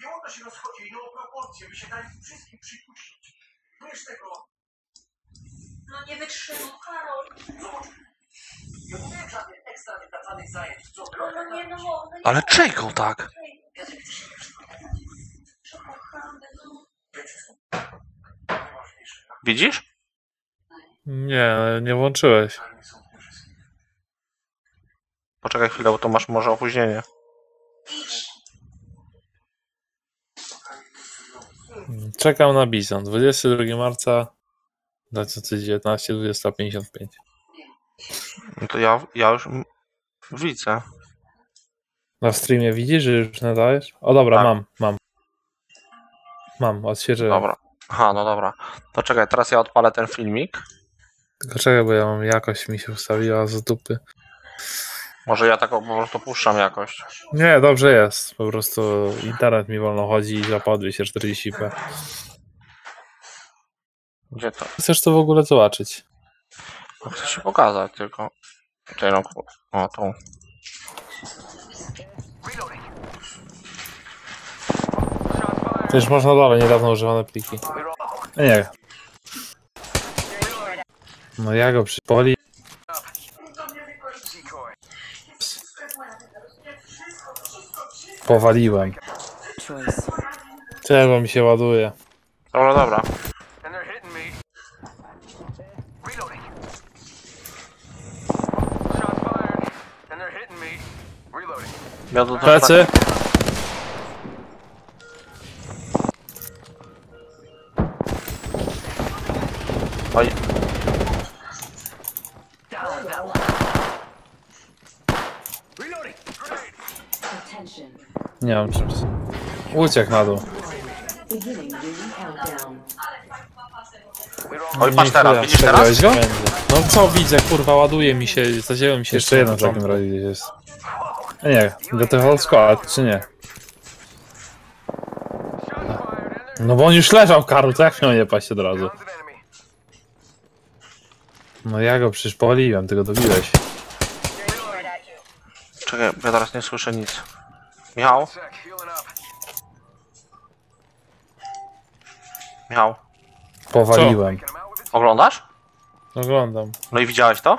Studio to się rozchodzi inną proporcję. Wy się dali wszystkim przypuścić. Wiesz tego. No nie wytrzymam, Karol. Zobacz. Nie mówiłem żadnych ekstra wypracowanych zajęć. Co? No, no nie, no, no nie Ale czego tak? Nie no. Najważniejsze. Widzisz? Nie, nie włączyłeś. Poczekaj chwilę, bo to masz może opóźnienie. Czekam na Bizon. 22 marca 2019, 20.55. No to ja, ja już widzę. Na streamie widzisz, że już nadajesz? O dobra, Tak. mam, mam. Mam, odświeżyłem. Dobra. Aha, no dobra. To czekaj, teraz ja odpalę ten filmik. Tylko czekaj, bo ja mam jakość mi się ustawiła z dupy. Może ja tak po prostu puszczam jakość. Nie, dobrze jest. Po prostu internet mi wolno chodzi i zapadł 240p. Gdzie to? Chcesz to w ogóle zobaczyć? No, Chcę się pokazać tylko. Tutaj no, ku- o tu. Też można dalej niedawno używane pliki. Nie. No ja go przypoli. Powaliłem. Czego mi się ładuje? Dobra, dobra. Plecy? Oj, Reloading. Grenade. Attention. Nie mam czymś. Uciekł na dół. Oj, patrz teraz, widzisz teraz? go? No co widzę, kurwa, ładuje mi się, zadziało mi się jeszcze jedno w takim razie gdzieś jest. A nie, do tego whole squad, czy nie? No bo on już leżał, Karol, to jak miał nie paść od razu? No ja go przecież powaliłem, ty go dobiłeś. Czekaj, bo ja teraz nie słyszę nic. Michał? Michał? Powaliłem. Oglądasz? Oglądam. No i widziałeś to?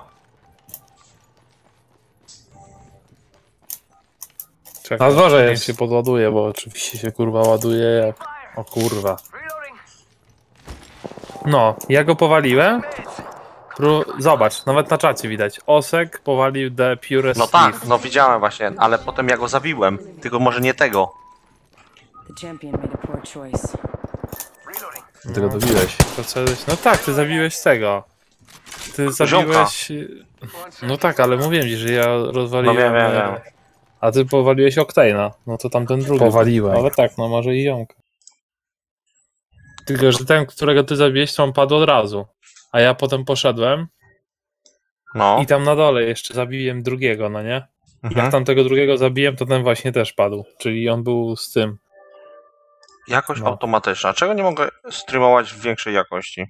Czekaj, na dworze jest. się podładuje, bo oczywiście się kurwa ładuje jak... O kurwa. No, ja go powaliłem. Zobacz, nawet na czacie widać. Osek powalił The Purest No tak, no widziałem właśnie, ale potem ja go zabiłem. Tylko może nie tego. Ty go dobiłeś. To co, no tak, ty zabiłeś tego. Ty zabiłeś... No tak, ale mówiłem ci, że ja No rozwaliłem... wiem, wiem, e, wiem. A ty powaliłeś Octane'a. No to tamten drugi. Powaliłem. Ale tak, no może i jąka. Tylko, że ten, którego ty zabiłeś, to on padł od razu. A ja potem poszedłem No. i tam na dole jeszcze zabiłem drugiego, no nie? Mhm. Jak tamtego drugiego zabiłem, to ten właśnie też padł. Czyli on był z tym. Jakość No. automatyczna. Czego nie mogę streamować w większej jakości?